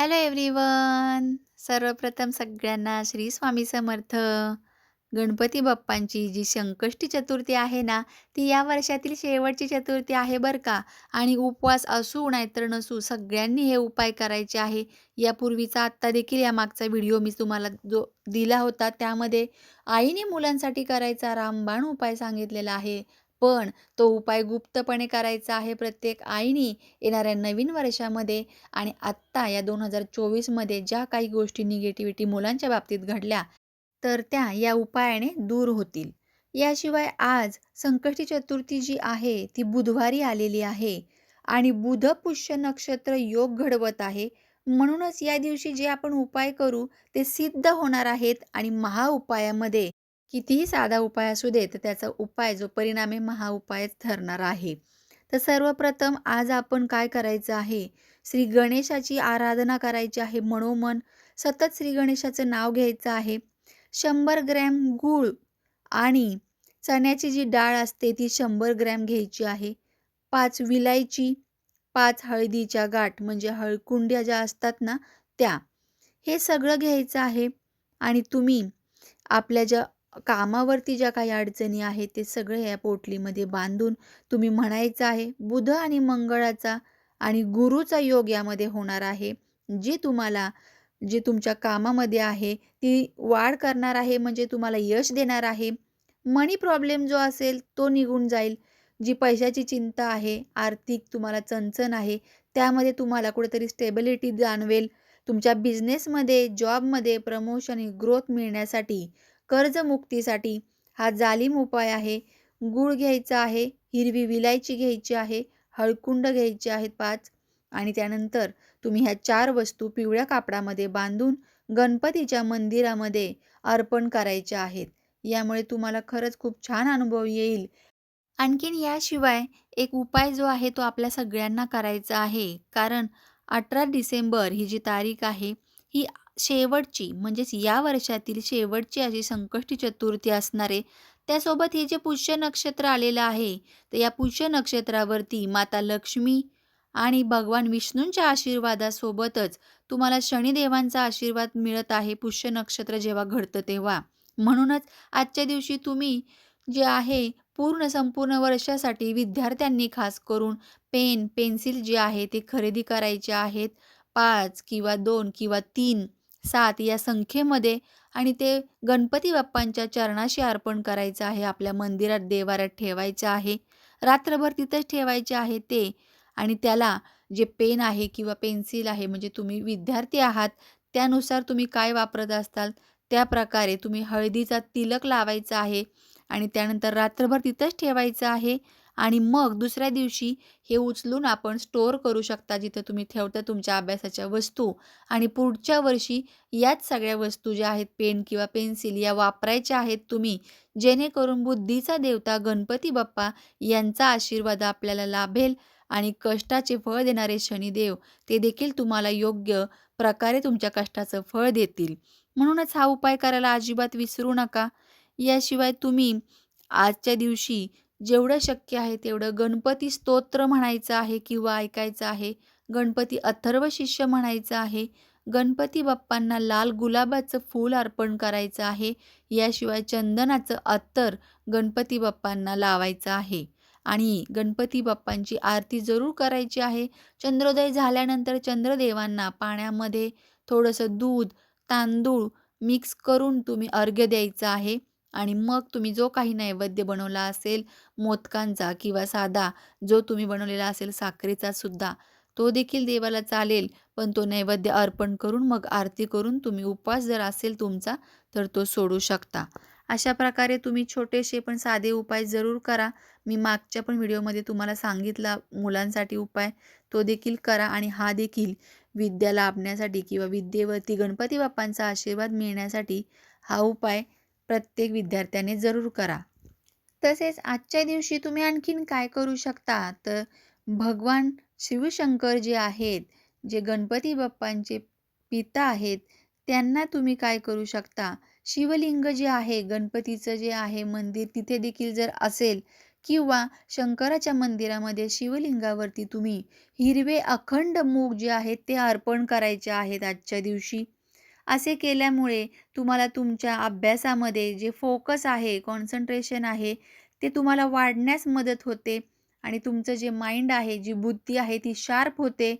Hello everyone. सर्वप्रथम सगळ्यांना श्री स्वामी समर्थ. गणपती बाप्पांची जी संकष्टी चतुर्थी आहे ना, ती या वर्षातील शेवटची चतुर्थी आहे बरं का आणि उपवास असू नाहीतर नसू सगळ्यांनी हे उपाय करायचे आहे. यापूर्वीचा आत्ता देखील या मागचा व्हिडिओ मी तुम्हाला जो दिला होता त्यामध्ये आईने मुलांसाठी करायचा रामबाण उपाय सांगितलेला आहे. पण तो उपाय गुप्तपणे करायचा आहे प्रत्येक आईने येणाऱ्या नवीन वर्षामध्ये आणि आत्ता या दोन हजार चोवीसमध्ये ज्या काही गोष्टी निगेटिव्हिटी मुलांच्या बाबतीत घडल्या, तर त्या या उपायाने दूर होतील. याशिवाय आज संकष्टी चतुर्थी जी आहे ती बुधवारी आलेली आहे आणि बुध पुष्य नक्षत्र योग घडवत आहे. म्हणूनच या दिवशी जे आपण उपाय करू ते सिद्ध होणार आहेत आणि महाउपायामध्ये कितीही साधा उपाय असू दे, तर त्याचा उपाय जो परिणामी आहे महाउपायच ठरणार आहे. तर सर्वप्रथम आज आपण काय करायचं आहे, श्री गणेशाची आराधना करायची आहे मनोमन. सतत श्री गणेशाचं नाव घ्यायचं आहे. शंभर ग्रॅम गूळ आणि चण्याची जी डाळ असते ती शंभर ग्रॅम घ्यायची आहे. पाच विलायची, पाच हळदीच्या गाठ म्हणजे हळकुंड्या ज्या असतात ना त्या. हे सगळं घ्यायचं आहे आणि तुम्ही आपल्या ज्या कामावरती ज्या काही अडचणी आहेत ते सगळे या पोटलीमध्ये बांधून तुम्ही म्हणायचं आहे, बुध आणि मंगळाचा आणि गुरुचा योग यामध्ये होणार आहे. जे तुम्हाला जे तुमच्या कामामध्ये आहे ती वाढ करणार आहे म्हणजे तुम्हाला यश देणार आहे. मनी प्रॉब्लेम जो असेल तो निघून जाईल. जी पैशाची चिंता आहे, आर्थिक तुम्हाला चणचण आहे, त्यामध्ये तुम्हाला कुठेतरी स्टेबिलिटी जाणवेल. तुमच्या बिझनेसमध्ये, जॉबमध्ये प्रमोशन, ग्रोथ मिळण्यासाठी, कर्जमुक्तीसाठी हा जालीम उपाय आहे. गूळ घ्यायचा आहे, हिरवी विलायची घ्यायची आहे, हळकुंड घ्यायचे आहेत पाच आणि त्यानंतर तुम्ही ह्या चार वस्तू पिवळ्या कापडामध्ये बांधून गणपतीच्या मंदिरामध्ये अर्पण करायच्या आहेत. यामुळे तुम्हाला खरंच खूप छान अनुभव येईल. आणखीन याशिवाय एक उपाय जो आहे तो आपल्या सगळ्यांना करायचा आहे. कारण 18 डिसेंबर ही जी तारीख आहे, ही शेवटची म्हणजेच या वर्षातील शेवटची अशी संकष्टी चतुर्थी असणारे त्यासोबत हे जे पुष्य नक्षत्र आलेलं आहे, तर या पुष्य नक्षत्रावरती माता लक्ष्मी आणि भगवान विष्णूंच्या आशीर्वादासोबतच तुम्हाला शनिदेवांचा आशीर्वाद मिळत आहे पुष्य नक्षत्र जेव्हा घडतं तेव्हा. म्हणूनच आजच्या दिवशी तुम्ही जे आहे पूर्ण संपूर्ण वर्षासाठी विद्यार्थ्यांनी खास करून पेन, पेन्सिल जे आहे ते खरेदी करायचे आहेत. पाच किंवा दोन किंवा तीन सात या संख्येमध्ये आणि ते गणपती बाप्पांच्या चरणाशी अर्पण करायचं आहे. आपल्या मंदिरात, देवाऱ्यात ठेवायचं आहे. रात्रभर तिथंच ठेवायचे आहे ते आणि त्याला जे पेन आहे किंवा पेन्सिल आहे म्हणजे तुम्ही विद्यार्थी आहात, त्यानुसार तुम्ही काय वापरत असताल त्याप्रकारे तुम्ही हळदीचा तिलक लावायचा आहे आणि त्यानंतर रात्रभर तिथंच ठेवायचं आहे आणि मग दुसऱ्या दिवशी हे उचलून आपण स्टोअर करू शकता जिथं तुम्ही ठेवता तुमच्या अभ्यासाच्या वस्तू आणि पुढच्या वर्षी याच सगळ्या वस्तू ज्या आहेत पेन किंवा पेन्सिल या वापरायच्या आहेत तुम्ही. जेणेकरून बुद्धीचा देवता गणपती बाप्पा यांचा आशीर्वाद आपल्याला लाभेल आणि कष्टाचे फळ देणारे शनिदेव ते देखील तुम्हाला योग्य प्रकारे तुमच्या कष्टाचं फळ देतील. म्हणूनच हा उपाय करायला अजिबात विसरू नका. याशिवाय तुम्ही आजच्या दिवशी जेवढं शक्य आहे तेवढं गणपती स्तोत्र म्हणायचं आहे किंवा ऐकायचं आहे. गणपती अथर्व शिष्य म्हणायचं आहे. गणपती बाप्पांना लाल गुलाबाचं फूल अर्पण करायचं आहे. याशिवाय चंदनाचं अत्तर गणपती बाप्पांना लावायचं आहे आणि गणपती बाप्पांची आरती जरूर करायची आहे. चंद्रोदय झाल्यानंतर चंद्रदेवांना पाण्यामध्ये थोडंसं दूध, तांदूळ मिक्स करून तुम्ही अर्घ्य द्यायचं आहे आणि मग तुम्ही जो काही नैवेद्य बनवला असेल मोदकांचा किंवा साधा जो तुम्ही बनवलेला असेल साखरेचा सुद्धा, तो देखील देवाला चालेल. पण तो नैवेद्य अर्पण करून मग आरती करून तुम्ही उपवास जर असेल तुमचा, तर तो सोडू शकता. अशा प्रकारे तुम्ही छोटेसे पण साधे उपाय जरूर करा. मी मागच्या पण व्हिडिओमध्ये तुम्हाला सांगितला मुलांसाठी उपाय, तो देखील करा आणि हा देखील विद्या लाभण्यासाठी किंवा विद्येवरती गणपती बाप्पांचा आशीर्वाद मिळण्यासाठी हा उपाय प्रत्येक विद्यार्थ्याने जरूर करा. तसेच आजच्या दिवशी तुम्ही आणखीन काय करू शकता, तर भगवान शिवशंकर जे आहेत, जे गणपती बाप्पांचे पिता आहेत, त्यांना तुम्ही काय करू शकता, शिवलिंग जे आहे गणपतीचं जे आहे मंदिर तिथे देखील जर असेल किंवा शंकराच्या मंदिरामध्ये शिवलिंगावरती तुम्ही हिरवे अखंड मूग जे आहेत ते अर्पण करायचे आहेत आजच्या दिवशी. असे केल्यामुळे तुम्हाला तुमच्या अभ्यासामध्ये जे फोकस आहे, कॉन्सन्ट्रेशन आहे, ते तुम्हाला वाढण्यास मदत होते आणि तुमचं जे माइंड आहे, जी बुद्धी आहे ती शार्प होते.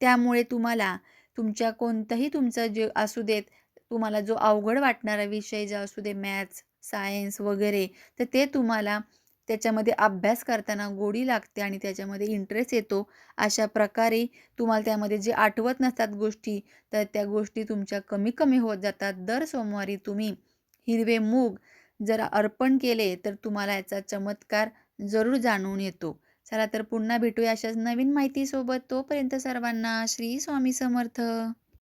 त्यामुळे तुम्हाला तुमच्या कोणतंही तुमचं जे असू देत, तुम्हाला जो अवघड वाटणारा विषय जो असू दे मॅथ्स, सायन्स वगैरे, तर ते तुम्हाला त्याच्यामध्ये अभ्यास करताना गोडी लागते आणि त्याच्यामध्ये इंटरेस्ट येतो. अशा प्रकारे तुम्हाला त्यामध्ये जे आठवत नसतात गोष्टी, तर त्या गोष्टी तुमच्या कमी-कमी होत जातात. दर सोमवारी तुम्ही हिरवे मूग जर अर्पण केले, तर तुम्हाला याचा चमत्कार जरूर जाणून येतो. चला तर पुन्हा भेटूया अशाच नवीन माहितीसोबत. तोपर्यंत सर्वांना श्री स्वामी समर्थ.